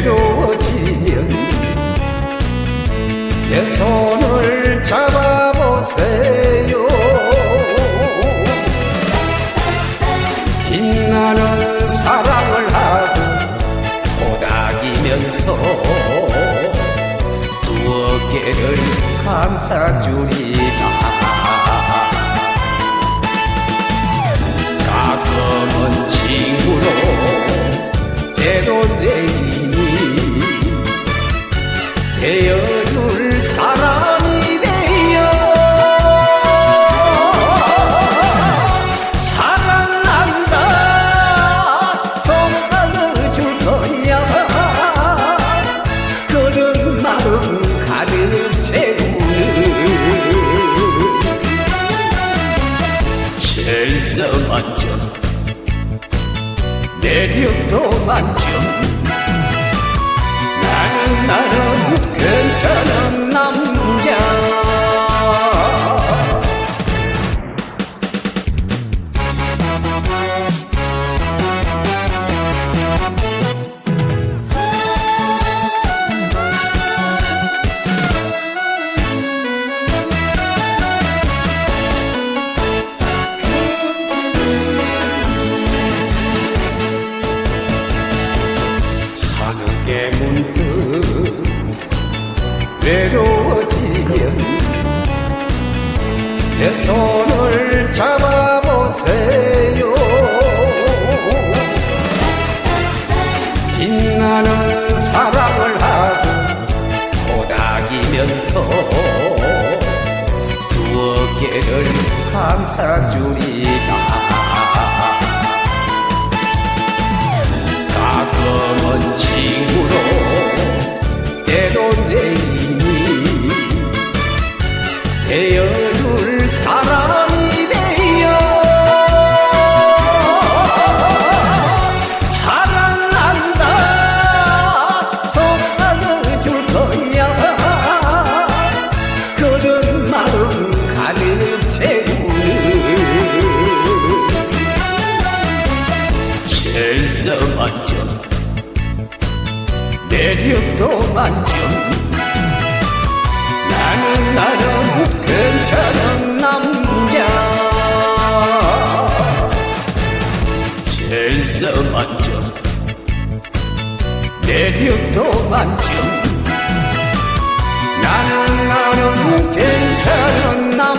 외로워지면 내 손을 잡아보세요. 빛나는 사랑을 하고 고닥이면서 두 어깨를 감싸주리 실성 만점. 매력도 만점 외로워지면 내 손을 잡아보세요. 빛나는 사랑을 하고 도닥이면서 두 어깨를 감싸주리다 실성 만점 매력도 만점 나는 나름 괜찮은 남자. 실성 만점 매력도 만점 나는 나름 괜찮은 남자